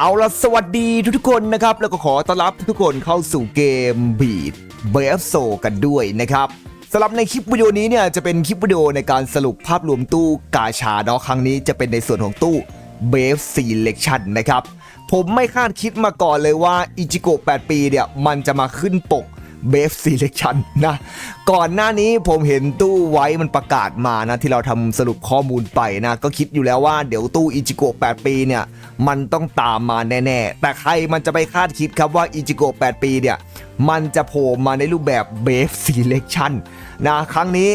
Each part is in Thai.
เอาละสวัสดีทุกๆคนนะครับ แล้วก็ขอต้อนรับทุกคนเข้าสู่เกมบีดเบฟโซกันด้วยนะครับสำหรับในคลิปวิดีโอนี้เนี่ยจะเป็นคลิปวิดีโอในการสรุปภาพรวมตู้กาชาเนาะครั้งนี้จะเป็นในส่วนของตู้เบฟซีเลคชันนะครับ ผมไม่คาดคิดมาก่อนเลยว่าอิจิโกะ8ปีเนี่ยมันจะมาขึ้นปก เบฟซีเลคชันนะ ก่อนหน้านี้ผมเห็นตู้ไว้มันประกาศมานะ ที่เราทำสรุปข้อมูลไปนะ ก็คิดอยู่แล้วว่าเดี๋ยวตู้อิจิโกะ8ปีเนี่ย มันต้องตามมาแน่ ๆ แต่ใครมันจะไปคาดคิดครับว่าอิจิโกะ8ปีเนี่ย มันจะโผล่มาในรูปแบบเบฟซีเลคชันนะ ครั้งนี้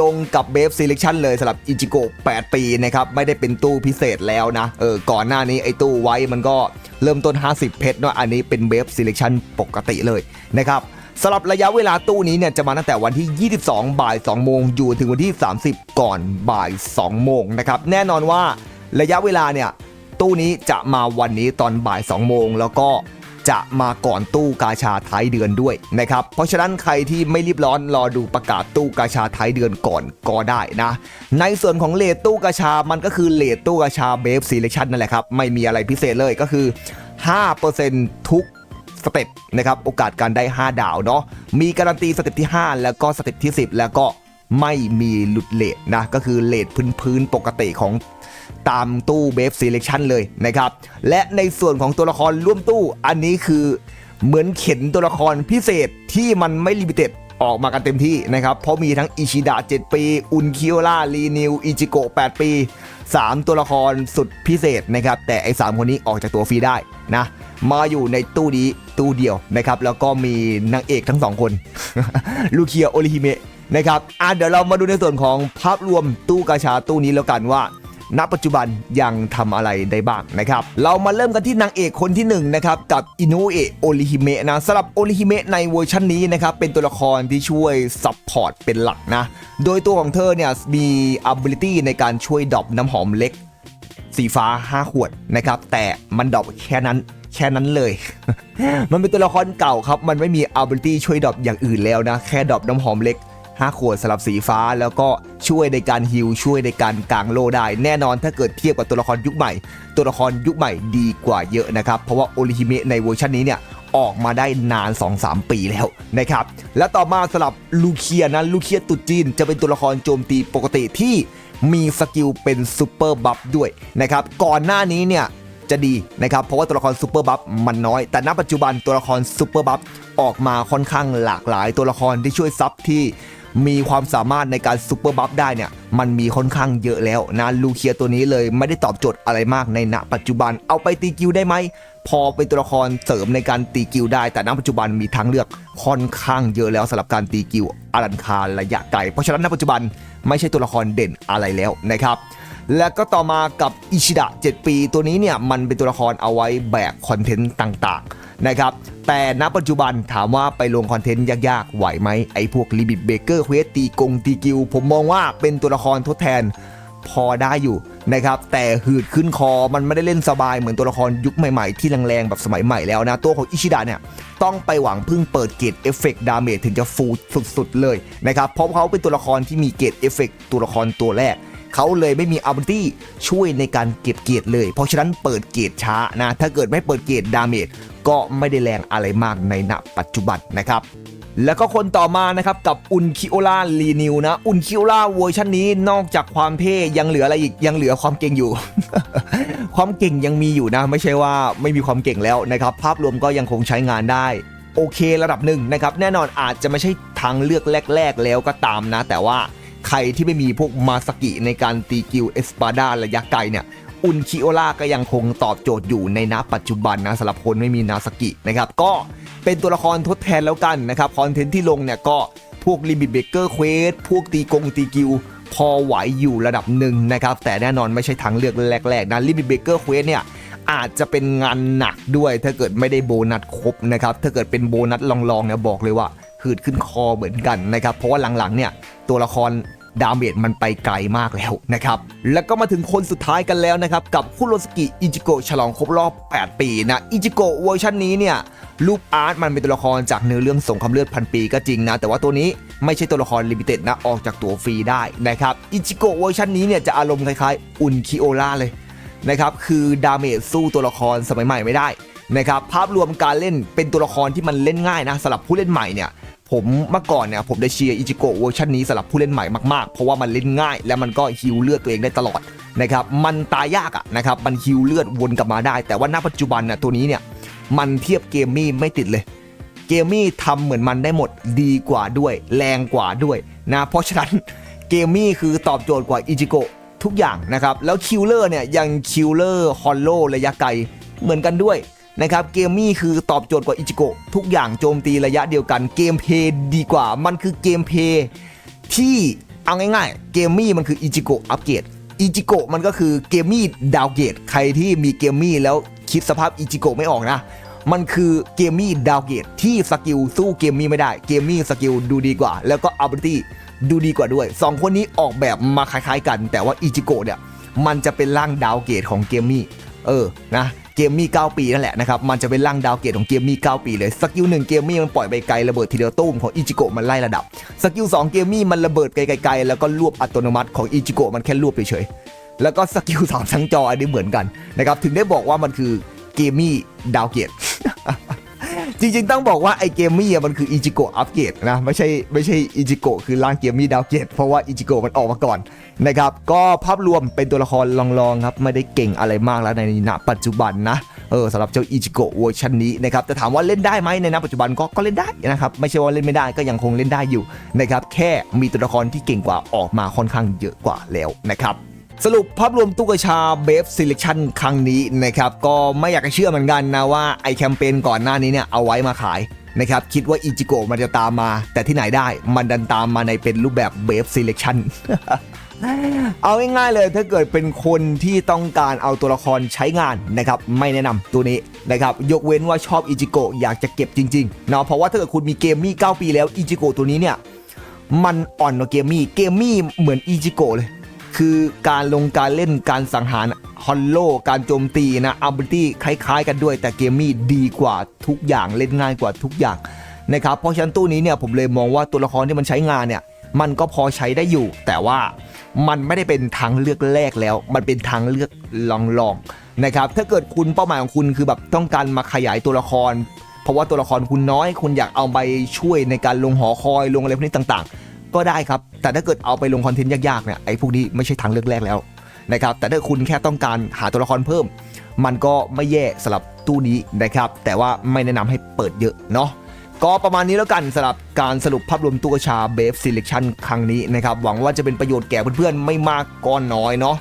ลงกับเบฟ e ีเล c ชันเลยสำหรับอิจิโกะ8 ปีนะครับ ไม่ได้เป็นตู้พิเศษแล้วนะ เออ ก่อนหน้านี้ไอ้ตู้ไว้มันก็เริ่มต้น 50 เพชรเนาะอันนี้เป็นเบฟ e ีเล c ชันปกติเลยนะครับ สำหรับระยะเวลาตู้นี้เนี่ยจะมาตั้งแต่วันที่ 22 บ่าย 2 โมงอยู่ถึงวันที่ 30 ก่อนบ่าย 2 โมงนะครับแน่นอนว่าระยะเวลาเนี่ยตู้นี้จะมาวันนี้ตอนบ่าย 2 โมง แล้วก็จะมาก่อนตู้กาชาท้ายเดือนด้วยนะครับเพราะฉะนั้นใครที่ไม่รีบร้อนรอดูประกาศตู้กาชาท้ายเดือนก่อนก็ได้นะ ในส่วนของเลทตู้กาชามันก็คือเลทตู้กาชาเบฟซีเลคชันนั่นแหละครับไม่มีอะไรพิเศษเลยก็คือ 5%ทุก สเต็ปนะครับโอกาสการได้ 5 ดาวเนาะมีการันตีสเต็ปที่ 5 แล้วก็สเต็ปที่ 10 แล้วก็ไม่มีหลุดเลทนะก็คือเลทพื้นๆปกติของตามตู้เบฟซีเลคชันเลยนะครับ และในส่วนของตัวละครร่วมตู้อันนี้คือเหมือนเข็นตัวละครพิเศษที่มันไม่ลิมิเต็ดออกมากันเต็มที่นะครับ เพราะมีทั้งอิชิดะ 7 ปี อุนคิโอล่ารีนิว อิจิโกะ 8 ปี 3 ตัวละครสุดพิเศษนะครับ แต่ไอ้3คนนี้ออกจากตัวฟรีได้นะ มาอยู่ในตู้นี้ ตู้เดียวนะครับแล้วก็มีนางเอกทั้งสองคน ลูเคียโอริฮิเมะนะครับอะเดี๋ยวเรามาดูในส่วนของภาพรวมตู้กาชาตู้นี้แล้วกันว่าณปัจจุบันยังทำอะไรได้บ้างนะครับ เรามาเริ่มกันที่นางเอกคนที่1นงนะครับกับอินุเอะโอริฮิเมะนะสำหรับโอริฮิเมะในเวอร์ชันนี้นะครับเป็นตัวละครที่ช่วยซับพอร์ตเป็นหลักนะ โดยตัวของเธอเนี่ยมี ability ในการช่วยดรอปน้ำหอมเล็ก สีฟ้า 5 ขวดนะครับแต่มันดรอปแค่นั้น แค่นั้นเลย มันเป็นตัวละครเก่าครับ มันไม่มี ability ช่วยดรอปอย่างอื่นแล้วนะ แค่ดรอปน้ำหอมเล็ก 5 ขวดสลับสีฟ้า แล้วก็ช่วยในการฮิลช่วยในการกางโลได้ แน่นอนถ้าเกิดเทียบกับตัวละครยุคใหม่ ตัวละครยุคใหม่ดีกว่าเยอะนะครับ เพราะว่าโอริฮิเมะในเวอร์ชันนี้เนี่ยออกมาได้นาน 2-3 ปีแล้วนะครับ และต่อมาสลับลูเคียนะลูเคียตุจีนจะเป็นตัวละครโจมตีปกติที่มีสกิลเป็นซูเปอร์บัฟด้วยนะครับ ก่อนหน้านี้เนี่ย จะดีนะครับ เพราะว่าตัวละครซูเปอร์บัฟมันน้อย แต่ณปัจจุบันตัวละครซูเปอร์บัฟออกมาค่อนข้างหลากหลาย ตัวละครที่ช่วยซับที่มีความสามารถในการซูเปอร์บัฟได้เนี่ยมันมีค่อนข้างเยอะแล้วนะลูเคียตัวนี้เลยไม่ได้ตอบโจทย์อะไรมากในณปัจจุบันเอาไปตีกิวได้ไหมพอเป็นตัวละครเสริมในการตีกิวได้ แต่ณปัจจุบันมีทางเลือกค่อนข้างเยอะแล้วสำหรับการตีกิวอลันคารระยะไกลเพราะฉะนั้นณปัจจุบันไม่ใช่ตัวละครเด่นอะไรแล้วนะครับ แล้วก็ต่อมากับอิชิดะ 7 ปี ตัวนี้เนี่ยมันเป็นตัวละครเอาไว้แบกคอนเทนต์ต่างๆนะครับแต่ณปัจจุบันถามว่าไปลงคอนเทนต์ยากๆ ไหวไหมไอ้พวกลิบิทเบเกอร์เควสตีกงตีกิว ผมมองว่าเป็นตัวละครทดแทนพอได้อยู่นะครับแต่หืดขึ้นคอมันไม่ได้เล่นสบายเหมือนตัวละครยุคใหม่ๆ ที่แรงๆ แบบสมัยใหม่แล้วนะ ตัวของอิชิดะเนี่ย ต้องไปหวังพึ่งเปิดเกรดเอฟเฟกต์ดาเมจถึงจะฟูสุดๆเลยนะครับเพราะเขาเป็นตัวละครที่มีเกรดเอฟเฟกต์ตัวละครตัวแรก เขาเลยไม่มี ability ช่วยในการเก็บเกียรติเลย เพราะฉะนั้นเปิดเกียรติช้านะ ถ้าเกิดไม่เปิดเกียรติดาเมจก็ไม่ได้แรงอะไรมากในณปัจจุบันนะครับแล้วก็คนต่อมานะครับกับอุนคิโอล่ารีนิวนะ อุนคิโอล่าเวอร์ชันนี้นอกจากความเท่ยังเหลืออะไรอีกยังเหลือความเก่งอยู่ ความเก่งยังมีอยู่นะ ไม่ใช่ว่าไม่มีความเก่งแล้วนะครับ ภาพรวมก็ยังคงใช้งานได้ โอเคระดับหนึ่งนะครับ แน่นอนอาจจะไม่ใช่ทางเลือกแรก ๆ แล้วก็ตามนะ แต่ว่า ใครที่ไม่มีพวกมาสกิในการตีกิวเอสปาดาระยะไกลเนี่ยอุนคิโอล่าก็ยังคงตอบโจทย์อยู่ในณปัจจุบันนะสำหรับคนไม่มีนาสกินะครับก็เป็นตัวละครทดแทนแล้วกันนะครับคอนเทนต์ที่ลงเนี่ยก็พวกลิมิตเบเกอร์เควสพวกตีกงตีกิวพอไหวอยู่ระดับหนึ่งนะครับ แต่แน่นอนไม่ใช่ทางเลือกแรกๆนะลิมิตเบเกอร์เควสเนี่ยอาจจะเป็นงานหนักด้วยถ้าเกิดไม่ได้โบนัสครบนะครับ ถ้าเกิดเป็นโบนัสลองๆเนี่ยบอกเลยว่า หืดขึ้นคอเหมือนกันนะครับ เพราะว่าหลังๆเนี่ยตัวละครดาเมจมันไปไกลมากแล้วนะครับ แล้วก็มาถึงคนสุดท้ายกันแล้วนะครับ กับคุโรสกิอิจิโกะฉลองครบรอบ 8 ปีนะอิจิโกะเวอร์ชันนี้เนี่ยรูปอาร์ตมันเป็นตัวละครจากเนื้อเรื่องสงครามเลือดพันปีก็จริงนะ แต่ว่าตัวนี้ไม่ใช่ตัวละครลิมิเต็ดนะ ออกจากตัวฟรีได้นะครับอิจิโกะเวอร์ชันนี้เนี่ยจะอารมณ์คล้ายๆ อุนคิโอล่าเลยนะครับคือดาเมจสู้ตัวละครสมัยใหม่ไม่ได้ นะครับภาพรวมการเล่นเป็นตัวละครที่มันเล่นง่ายนะสำหรับผู้เล่นใหม่เนี่ยผมเมื่อก่อนเนี่ยผมได้เชียร์อิจิโกะเวอร์ชันนี้สำหรับผู้เล่นใหม่มากๆ เพราะว่ามันเล่นง่าย และมันก็ฮิวเลือดตัวเองได้ตลอดนะครับมันตายยากอะนะครับมันฮิวเลือดวนกลับมาได้ แต่ว่าณปัจจุบันน่ะตัวนี้เนี่ยมันเทียบเกมมี่ไม่ติดเลย เกมมี่ทำเหมือนมันได้หมดดีกว่าด้วย แรงกว่าด้วยนะเพราะฉะนั้นเกมมี่คือตอบโจทย์กว่าอิจิโกะทุกอย่างนะครับแล้วคิลเลอร์เนี่ยยังคิลเลอร์ฮอลโลระยะไกลเหมือนกันด้วย นะครับเกมมี่คือตอบโจทย์กว่าอิจิโกะทุกอย่างโจมตีระยะเดียวกันเกมเพย์ดีกว่า มันคือเกมเพย์ที่เอาง่ายๆ เกมมี่มันคืออิจิโกะอัปเกรดอิจิโกะมันก็คือเกมมี่ดาวเกรดใครที่มีเกมมี่แล้วคิดสภาพอิจิโกะไม่ออกนะ มันคือเกมมี่ดาวเกตที่สกิลสู้เกมมี่ไม่ได้เกมมี่สกิลดูดีกว่า แล้วก็อัลบิตี้ดูดีกว่าด้วย 2 คนนี้ออกแบบมาคล้ายๆกัน แต่ว่าอิจิโกะเนี่ยมันจะเป็นร่างดาวเกตของเกมมี่เออนะ เกมมี่9ปีนั่นแหละนะครับมันจะเป็นร่างดาวเกตของเกมมี่9ปีเลยสกิล1เกมมี่มันปล่อยไปไกลระเบิดทีเดียวตุ้มของอิจิโกะมันไล่ระดับสกิล2เกมมี่มันระเบิดไกลๆแล้วก็รวบอัตโนมัติของอิจิโกะมันแค่รวบเฉยๆแล้วก็สกิลสามทั้งจออันนี้เหมือนกันนะครับถึงได้บอกว่ามันคือเกมมี่ดาวเกต จริงๆ ต้องบอกว่าไอเกมมี่อะมันคืออิจิโกะอัปเกรดนะ ไม่ใช่ไม่ใช่อิจิโกะคือร่างเกมมี่ดาวเกรดเพราะว่าอิจิโกะมันออกมาก่อนนะครับ ก็ภาพรวมเป็นตัวละครลองๆครับ ไม่ได้เก่งอะไรมากแล้วในณปัจจุบันนะเออสำหรับเจ้าอิจิโกะเวอร์ชันนี้นะครับแต่ถามว่าเล่นได้ไหมในณปัจจุบันก็ก็เล่นได้นะครับไม่ใช่ว่าเล่นไม่ได้ก็ยังคงเล่นได้อยู่นะครับแค่มีตัวละครที่เก่งกว่าออกมาค่อนข้างเยอะกว่าแล้วนะครับ สรุปภาพรวมตุ๊กชาเบฟ s ิเล c ชันครั้งนี้นะครับก็ไม่อยากจะเชื่อเหมือนกันนะว่าไอแคมเปญก่อนหน้านี้เนี่ยเอาไว้มาขายนะครับคิดว่าอิจิโกะมันจะตามมา แต่ที่ไหนได้มันดันตามมาในเป็นรูปแบบเบฟ s ิเล c ชันเอาง่ายๆเลยถ้าเกิดเป็นคนที่ต้องการเอาตัวละครใช้งานนะครับไม่แนะนำตัวนี้นะครับยกเว้นว่าชอบอิจิโกะอยากจะเก็บจริงๆเนาะเพราะว่าถ้าเกิดคุณมีเกมมี่9ปีแล้วอิจิโกะตัวนี้เนี่ยมันอ่อนกว่าเกมมี่เกมมี่เหมือนอีจิโกะเลย คือการลงการเล่นการสังหารฮอลโลการโจมตีนะอัลบิตี้คล้ายๆ กันด้วย แต่เกมมี่ดีกว่าทุกอย่างเล่นง่ายกว่าทุกอย่างนะครับเพราะฉะนั้นตู้นี้เนี่ยผมเลยมองว่าตัวละครที่มันใช้งานเนี่ยมันก็พอใช้ได้อยู่ แต่ว่ามันไม่ได้เป็นทางเลือกแรกแล้ว มันเป็นทางเลือกลองๆนะครับถ้าเกิดคุณเป้าหมายของคุณคือแบบต้องการมาขยายตัวละคร เพราะว่าตัวละครคุณน้อย คุณอยากเอาไปช่วยในการลงหอคอยลงอะไรพวกนี้ต่างๆ ก็ได้ครับ แต่ถ้าเกิดเอาไปลงคอนเทนต์ยากๆเนี่ยไอ้พวกนี้ไม่ใช่ทางเลือกแรกแล้วนะครับแต่ถ้าคุณแค่ต้องการหาตัวละครเพิ่ม มันก็ไม่แย่สำหรับตู้นี้นะครับ แต่ว่าไม่แนะนำให้เปิดเยอะเนาะก็ประมาณนี้แล้วกันสำหรับการสรุปภาพรวมตู้กระชาเบฟซิเลคชั่นครั้งนี้นะครับ หวังว่าจะเป็นประโยชน์แก่เพื่อนๆไม่มากก็น้อยเนาะ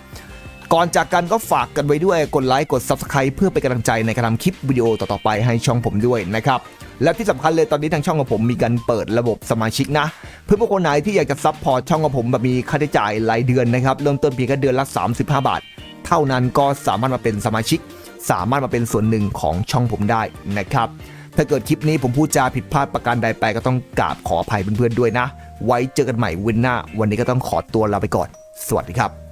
ก่อนจากกันก็ฝากกันไว้ด้วยกดไลค์กด Subscribe เพื่อเป็นกำลังใจในการทำคลิปวิดีโอต่อๆไปให้ช่องผมด้วยนะครับและที่สำคัญเลยตอนนี้ทางช่องของผมมีการเปิดระบบสมาชิกนะ เพื่อพวกคนไหนที่อยากจะซัพพอร์ตช่องของผมแบบมีค่าใช้จ่ายรายเดือนนะครับเริ่มต้นเพียงแค่เดือนละ 35 บาท เท่านั้นก็สามารถมาเป็นสมาชิก สามารถมาเป็นส่วนหนึ่งของช่องผมได้นะครับถ้าเกิดคลิปนี้ผมพูดจาผิดพลาดประการใดไปก็ต้องกราบขออภัยเพื่อนๆด้วยนะ ไว้เจอกันใหม่วันหน้า วันนี้ก็ต้องขอตัวลาไปก่อน สวัสดีครับ